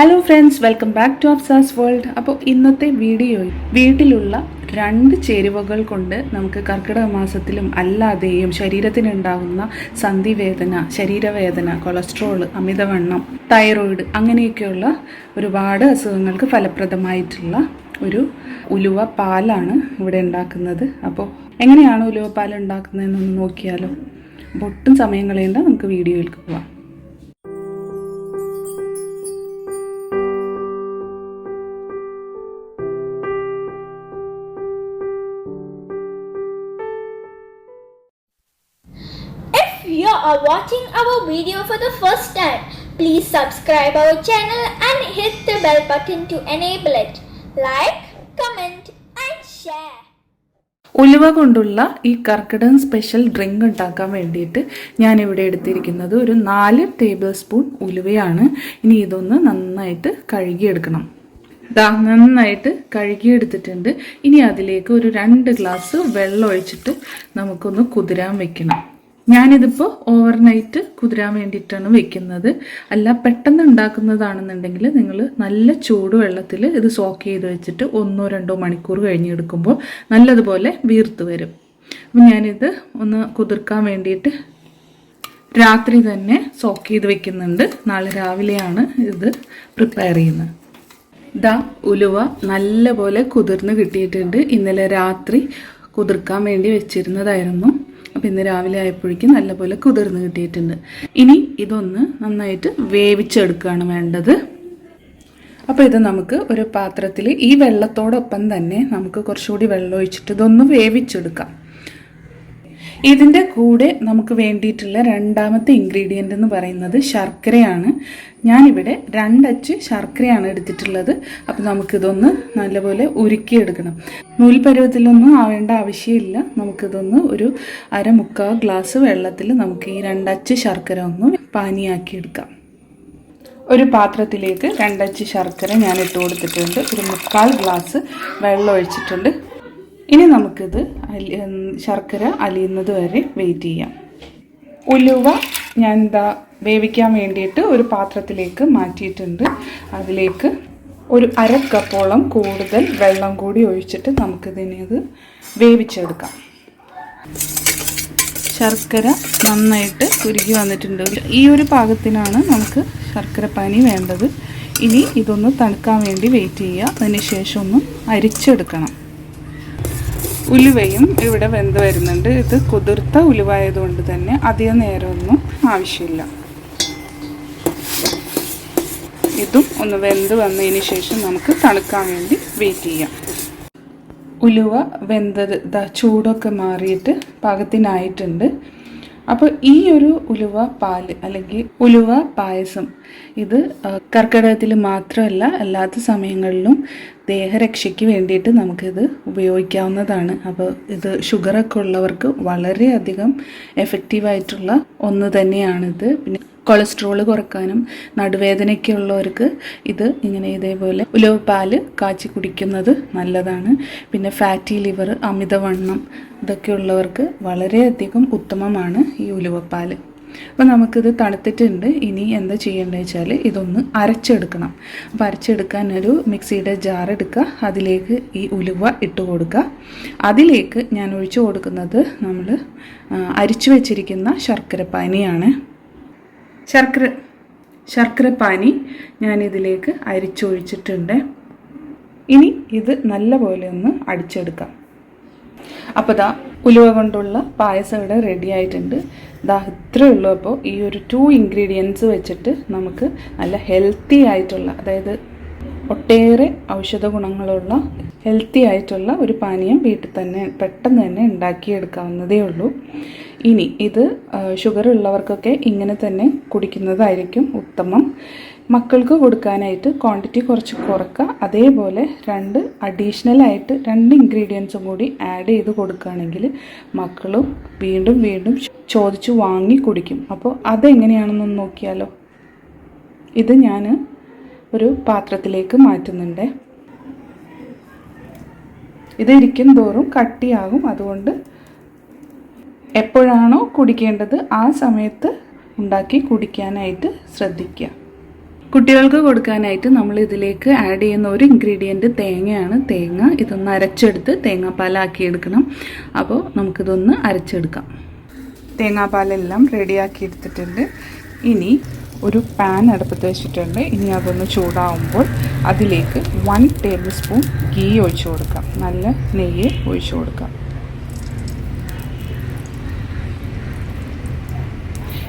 Hello friends welcome back to അബ്സാസ് world അപ്പോൾ ഇന്നത്തെ video വീട്ടിലുള്ള രണ്ട് ചേരുവകൾ കൊണ്ട് നമുക്ക് കർക്കിടക മാസത്തിലും അല്ലാതെയും ശരീരത്തിനുണ്ടാകുന്ന സന്ധിവേദന ശരീരവേദന കൊളസ്ട്രോൾ അമിതവണ്ണം തൈറോയിഡ് അങ്ങനെയൊക്കെയുള്ള ഒരുപാട് അസുഖങ്ങൾക്ക് ഫലപ്രദമായിട്ടുള്ള ഒരു ഉലുവ പാലാണ് ഇവിടെ ഉണ്ടാക്കുന്നത്. അപ്പോൾ എങ്ങനെയാണ് ഉലുവ പാൽ ഉണ്ടാക്കുന്നതെന്നൊന്ന് നോക്കിയാലോ? ഒട്ടും സമയം കളയേണ്ട നമുക്ക് വീഡിയോയിലേക്ക് പോവാം. Are watching our video for the first time, please subscribe our channel and hit the bell button to enable it. Like, comment and share. ഉലുവ കൊണ്ടുള്ള ഈ കർക്കിടൻ സ്പെഷ്യൽ ഡ്രിങ്ക് ഉണ്ടാക്കാൻ വേണ്ടിയിട്ട് ഞാൻ ഇവിടെ എടുത്തിരിക്കുന്നത് ഒരു നാല് ടേബിൾ സ്പൂൺ ഉലുവയാണ് ഇനി ഇതൊന്ന് നന്നായിട്ട് കഴുകിയെടുക്കണം ദാ നന്നായിട്ട് കഴുകിയെടുത്തിട്ടുണ്ട് ഇനി അതിലേക്ക് ഒരു രണ്ട് ഗ്ലാസ് വെള്ളം ഒഴിച്ചിട്ട് നമുക്കൊന്ന് കുതിരാൻ വെക്കണം ഞാനിതിപ്പോൾ ഓവർനൈറ്റ് കുതിരാൻ വേണ്ടിയിട്ടാണ് വെക്കുന്നത്. അല്ല പെട്ടെന്ന് ഉണ്ടാക്കുന്നതാണെന്നുണ്ടെങ്കിൽ നിങ്ങൾ നല്ല ചൂടുവെള്ളത്തിൽ ഇത് സോക്ക് ചെയ്ത് വെച്ചിട്ട് ഒന്നോ രണ്ടോ മണിക്കൂർ കഴിഞ്ഞെടുക്കുമ്പോൾ നല്ലതുപോലെ വീർത്ത് വരും. അപ്പം ഞാനിത് ഒന്ന് കുതിർക്കാൻ വേണ്ടിയിട്ട് രാത്രി തന്നെ സോക്ക് ചെയ്ത് വെക്കുന്നുണ്ട്. നാളെ രാവിലെയാണ് ഇത് പ്രിപ്പയർ ചെയ്യുന്നത്. ദാ ഉലുവ നല്ലപോലെ കുതിർന്ന് കിട്ടിയിട്ടുണ്ട്. ഇന്നലെ രാത്രി കുതിർക്കാൻ വേണ്ടി വെച്ചിരുന്നതായിരുന്നു. അപ്പം ഇന്ന് രാവിലെ ആയപ്പോഴേക്കും നല്ലപോലെ കുതിർന്ന് കിട്ടിയിട്ടുണ്ട്. ഇനി ഇതൊന്ന് നന്നായിട്ട് വേവിച്ചെടുക്കുകയാണ് വേണ്ടത്. അപ്പോൾ ഇത് നമുക്ക് ഒരു പാത്രത്തിൽ ഈ വെള്ളത്തോടൊപ്പം തന്നെ നമുക്ക് കുറച്ചുകൂടി വെള്ളം ഒഴിച്ചിട്ട് ഇതൊന്ന് വേവിച്ചെടുക്കാം. ഇതിന്റെ കൂടെ നമുക്ക് വേണ്ടിയിട്ടുള്ള രണ്ടാമത്തെ ഇൻഗ്രീഡിയന്റ് എന്ന് പറയുന്നത് ശർക്കരയാണ്. ഞാനിവിടെ രണ്ടച്ച് ശർക്കരയാണ് എടുത്തിട്ടുള്ളത്. അപ്പോൾ നമുക്കിതൊന്ന് നല്ലപോലെ ഉരുക്കിയെടുക്കണം. നൂൽപ്പരുവത്തിലൊന്നും ആവേണ്ട ആവശ്യമില്ല. നമുക്കിതൊന്ന് ഒരു അരമുക്കാ ഗ്ലാസ് വെള്ളത്തിൽ നമുക്ക് ഈ രണ്ടച്ച് ശർക്കര ഒന്ന് പാനിയാക്കിയെടുക്കാം. ഒരു പാത്രത്തിലേക്ക് രണ്ടച്ച് ശർക്കര ഞാൻ ഇട്ട് കൊടുത്തിട്ടുണ്ട്. ഒരു മുക്കാൽ ഗ്ലാസ് വെള്ളം ഒഴിച്ചിട്ടുണ്ട്. ഇനി നമുക്കിത് ശർക്കര അലിയുന്നത് വരെ വെയിറ്റ് ചെയ്യാം. ഉലുവ ഞാൻ എന്താ വേവിക്കാൻ വേണ്ടിയിട്ട് ഒരു പാത്രത്തിലേക്ക് മാറ്റിയിട്ടുണ്ട്. അതിലേക്ക് ഒരു അര കപ്പോളം കൂടുതൽ വെള്ളം കൂടി ഒഴിച്ചിട്ട് നമുക്കിതിനെ ഇത് വേവിച്ചെടുക്കാം. ശർക്കര നന്നായിട്ട് കുരുകി വന്നിട്ടുണ്ട്. ഈ ഒരു പാകത്തിനാണ് നമുക്ക് ശർക്കര പനി വേണ്ടത്. ഇനി ഇതൊന്ന് തണുക്കാൻ വേണ്ടി വെയിറ്റ് ചെയ്യുക. അതിന് ശേഷം ഒന്ന് അരിച്ചെടുക്കണം. ഉലുവയും ഇവിടെ വെന്ത് വരുന്നുണ്ട്. ഇത് കുതിർത്ത ഉലുവായതുകൊണ്ട് തന്നെ അധികം നേരമൊന്നും ആവശ്യമില്ല. ഇതും ഒന്ന് വെന്ത് വന്നതിന് ശേഷം നമുക്ക് തണുക്കാൻ വേണ്ടി വെയിറ്റ് ചെയ്യാം. ഉലുവ വെന്തത് ചൂടൊക്കെ മാറിയിട്ട് പാകത്തിനായിട്ടുണ്ട്. അപ്പോൾ ഈ ഒരു ഉലുവ പാൽ അല്ലെങ്കിൽ ഉലുവ പായസം ഇത് കർക്കിടകത്തിൽ മാത്രമല്ല അല്ലാത്ത സമയങ്ങളിലും ദേഹരക്ഷയ്ക്ക് വേണ്ടിയിട്ട് നമുക്കിത് ഉപയോഗിക്കാവുന്നതാണ്. അപ്പോൾ ഇത് ഷുഗറൊക്കെ ഉള്ളവർക്ക് വളരെയധികം എഫക്റ്റീവായിട്ടുള്ള ഒന്ന് തന്നെയാണിത്. പിന്നെ കൊളസ്ട്രോൾ കുറക്കാനും നടുവേദനയ്ക്കുള്ളവർക്ക് ഇത് ഇങ്ങനെ ഇതേപോലെ ഉലവപ്പാൽ കാച്ചി കുടിക്കുന്നത് നല്ലതാണ്. പിന്നെ ഫാറ്റി ലിവർ അമിതവണ്ണം ഇതൊക്കെ ഉള്ളവർക്ക് വളരെയധികം ഉത്തമമാണ് ഈ ഉലുവപ്പാൽ. അപ്പോൾ നമുക്കിത് തണുത്തിട്ടുണ്ട്. ഇനി എന്താ ചെയ്യേണ്ടത് വെച്ചാൽ ഇതൊന്ന് അരച്ചെടുക്കണം. അപ്പോൾ അരച്ചെടുക്കാൻ ഒരു മിക്സിയുടെ ജാർ എടുക്കുക. അതിലേക്ക് ഈ ഉലുവ ഇട്ട് കൊടുക്കുക. അതിലേക്ക് ഞാൻ ഒഴിച്ചു കൊടുക്കുന്നത് നമ്മൾ അരിച്ചു വെച്ചിരിക്കുന്ന ശർക്കര ശർക്കര പാനി ഞാനിതിലേക്ക് അരിച്ചൊഴിച്ചിട്ടുണ്ട്. ഇനി ഇത് നല്ലപോലെ ഒന്ന് അടിച്ചെടുക്കാം. അപ്പോൾ ദാ ഉലുവ കൊണ്ടുള്ള പായസം ഇവിടെ റെഡി ആയിട്ടുണ്ട്. ദാ ഇത്രയേ ഉള്ളൂ. അപ്പോൾ ഈ ഒരു ടു ഇൻഗ്രീഡിയൻസ് വെച്ചിട്ട് നമുക്ക് നല്ല ഹെൽത്തി ആയിട്ടുള്ള അതായത് ഒട്ടേറെ ഔഷധ ഗുണങ്ങളുള്ള ഹെൽത്തി ആയിട്ടുള്ള ഒരു പാനീയം വീട്ടിൽ തന്നെ പെട്ടെന്ന് തന്നെ ഉണ്ടാക്കിയെടുക്കാവുന്നതേ ഉള്ളൂ. ഇനി ഇത് ഷുഗർ ഉള്ളവർക്കൊക്കെ ഇങ്ങനെ തന്നെ കുടിക്കുന്നതായിരിക്കും ഉത്തമം. മക്കൾക്ക് കൊടുക്കാനായിട്ട് ക്വാണ്ടിറ്റി കുറച്ച് കുറക്കുക. അതേപോലെ രണ്ട് അഡീഷണൽ ആയിട്ട് രണ്ട് ഇൻഗ്രീഡിയൻസും കൂടി ആഡ് ചെയ്ത് കൊടുക്കുകയാണെങ്കിൽ മക്കളും വീണ്ടും വീണ്ടും ചോദിച്ച് വാങ്ങി കുടിക്കും. അപ്പോൾ അതെങ്ങനെയാണെന്നൊന്ന് നോക്കിയാലോ? ഇത് ഞാൻ ഒരു പാത്രത്തിലേക്ക് മാറ്റുന്നുണ്ട്. ഇത് ഇരിക്കും തോറും കട്ടിയാകും. അതുകൊണ്ട് എപ്പോഴാണോ കുടിക്കേണ്ടത് ആ സമയത്ത് ഉണ്ടാക്കി കുടിക്കാനായിട്ട് ശ്രദ്ധിക്കുക. കുട്ടികൾക്ക് കൊടുക്കാനായിട്ട് നമ്മൾ ഇതിലേക്ക് ആഡ് ചെയ്യുന്ന ഒരു ഇൻഗ്രീഡിയന്റ് തേങ്ങയാണ്. തേങ്ങ ഇതൊന്ന് അരച്ചെടുത്ത് തേങ്ങാപ്പാലാക്കി എടുക്കണം. അപ്പോൾ നമുക്കിതൊന്ന് അരച്ചെടുക്കാം. തേങ്ങാപ്പാലെല്ലാം റെഡിയാക്കി എടുത്തിട്ടുണ്ട്. ഇനി ഒരു പാൻ അടുപ്പത്ത് വെച്ചിട്ടുണ്ട്. ഇനി അതൊന്ന് ചൂടാവുമ്പോൾ അതിലേക്ക് വൺ ടേബിൾ സ്പൂൺ ഗീ ഒഴിച്ചു കൊടുക്കാം. നല്ല നെയ്യ് ഒഴിച്ചു കൊടുക്കാം.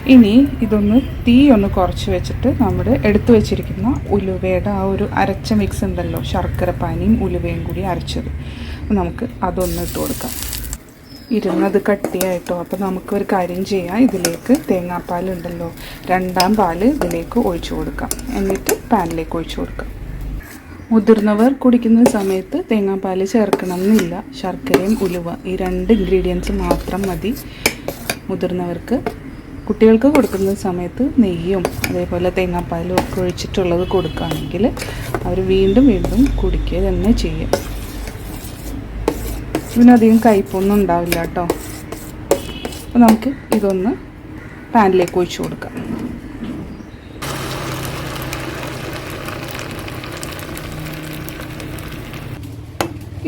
ഇനി ഇതൊന്ന് തീ ഒന്ന് കുറച്ച് വെച്ചിട്ട് നമ്മൾ എടുത്തു വെച്ചിരിക്കുന്ന ഉലുവയുടെ ആ ഒരു അരച്ച മിക്സ് ഉണ്ടല്ലോ ശർക്കര പാനിയും ഉലുവയും കൂടി അരച്ചത്. നമുക്ക് അതൊന്ന് ഇട്ട് കൊടുക്കാം. ഇരുന്നത് കട്ടിയായിട്ടോ അപ്പോൾ നമുക്ക് ഒരു കാര്യം ചെയ്യാം. ഇതിലേക്ക് തേങ്ങാപ്പാൽ ഉണ്ടല്ലോ രണ്ടാം പാൽ ഇതിലേക്ക് ഒഴിച്ചു കൊടുക്കാം. എന്നിട്ട് പാനിലേക്ക് ഒഴിച്ചു കൊടുക്കാം. മുതിർന്നവർ കുടിക്കുന്ന സമയത്ത് തേങ്ങാപ്പാൽ ചേർക്കണം എന്നില്ല ശർക്കരയും ഉലുവ ഈ രണ്ട് ഇൻഗ്രീഡിയൻസ് മാത്രം മതി. മുതിർന്നവർക്ക് കുട്ടികൾക്ക് കൊടുക്കുന്ന സമയത്ത് നെയ്യും അതേപോലെ തേങ്ങാപ്പാലും ഒക്കെ ഒഴിച്ചിട്ടുള്ളത് കൊടുക്കുകയാണെങ്കിൽ അവർ വീണ്ടും വീണ്ടും കുടിക്കുക തന്നെ ചെയ്യും. ഇതിനധികം കയ്പൊന്നും ഉണ്ടാവില്ല കേട്ടോ. അപ്പോൾ നമുക്ക് ഇതൊന്ന് പാനിലേക്ക് ഒഴിച്ചു കൊടുക്കാം.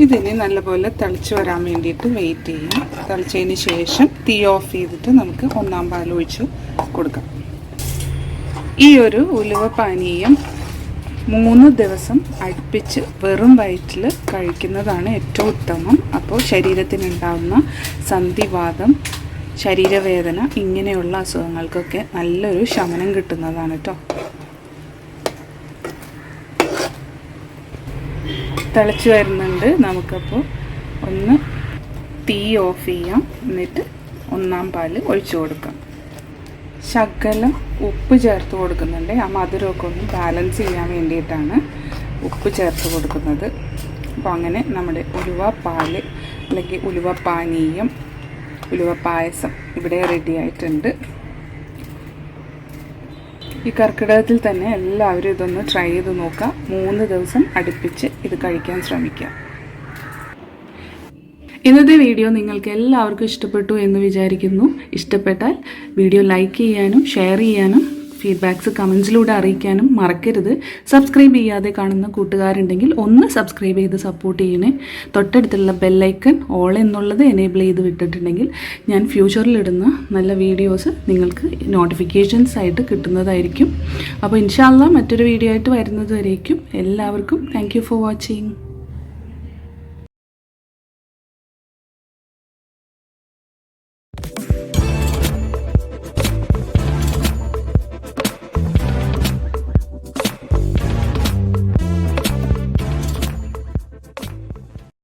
ഇതിന് നല്ലപോലെ തിളച്ച് വരാൻ വേണ്ടിയിട്ട് വെയിറ്റ് ചെയ്യാം. തിളച്ചതിന് ശേഷം തീ ഓഫ് ചെയ്തിട്ട് നമുക്ക് ഒന്നാം പാൽ ഒഴിച്ച് കൊടുക്കാം. ഈ ഒരു ഉലുവ പാനീയം മൂന്ന് ദിവസം അടുപ്പിച്ച് വെറും വയറ്റിൽ കഴിക്കുന്നതാണ് ഏറ്റവും ഉത്തമം. അപ്പോൾ ശരീരത്തിനുണ്ടാകുന്ന സന്ധിവാദം ശരീരവേദന ഇങ്ങനെയുള്ള അസുഖങ്ങൾക്കൊക്കെ നല്ലൊരു ശമനം കിട്ടുന്നതാണ് കേട്ടോ തിളച്ച് വരുന്നുണ്ട് നമുക്കപ്പോൾ ഒന്ന് തീ ഓഫ് ചെയ്യാം. എന്നിട്ട് ഒന്നാം പാൽ ഒഴിച്ചു കൊടുക്കാം. ശകലം ഉപ്പ് ചേർത്ത് കൊടുക്കുന്നുണ്ട്. ആ മധുരമൊക്കെ ഒന്ന് ബാലൻസ് ചെയ്യാൻ വേണ്ടിയിട്ടാണ് ഉപ്പ് ചേർത്ത് കൊടുക്കുന്നത്. അപ്പോൾ അങ്ങനെ നമ്മുടെ ഉലുവ പാൽ അല്ലെങ്കിൽ ഉലുവ പാനീയം ഉലുവ പായസം ഇവിടെ റെഡി ആയിട്ടുണ്ട്. ഈ കർക്കിടകത്തിൽ തന്നെ എല്ലാവരും ഇതൊന്ന് ട്രൈ ചെയ്ത് നോക്കുക. മൂന്ന് ദിവസം അടുപ്പിച്ച് ഇത് കഴിക്കാൻ ശ്രമിക്കുക. ഇന്നത്തെ വീഡിയോ നിങ്ങൾക്ക് എല്ലാവർക്കും ഇഷ്ടപ്പെട്ടു എന്ന് വിചാരിക്കുന്നു. ഇഷ്ടപ്പെട്ടാൽ വീഡിയോ ലൈക്ക് ചെയ്യാനും ഷെയർ ചെയ്യാനും ഫീഡ്ബാക്ക്സ് കമൻസിലൂടെ അറിയിക്കാനും മറക്കരുത്. സബ്സ്ക്രൈബ് ചെയ്യാതെ കാണുന്ന കൂട്ടുകാരുണ്ടെങ്കിൽ ഒന്ന് സബ്സ്ക്രൈബ് ചെയ്ത് സപ്പോർട്ട് ചെയ്യണേ. തൊട്ടടുത്തുള്ള ബെല്ലൈക്കൺ ഓൾ എന്നുള്ളത് എനേബിൾ ചെയ്ത് വിട്ടിട്ടുണ്ടെങ്കിൽ ഞാൻ ഫ്യൂച്ചറിലിടുന്ന നല്ല വീഡിയോസ് നിങ്ങൾക്ക് നോട്ടിഫിക്കേഷൻസ് ആയിട്ട് കിട്ടുന്നതായിരിക്കും. അപ്പോൾ ഇൻഷാല്ല മറ്റൊരു വീഡിയോ ആയിട്ട് വരുന്നത് വരേക്കും. എല്ലാവർക്കും താങ്ക് ഫോർ വാച്ചിങ്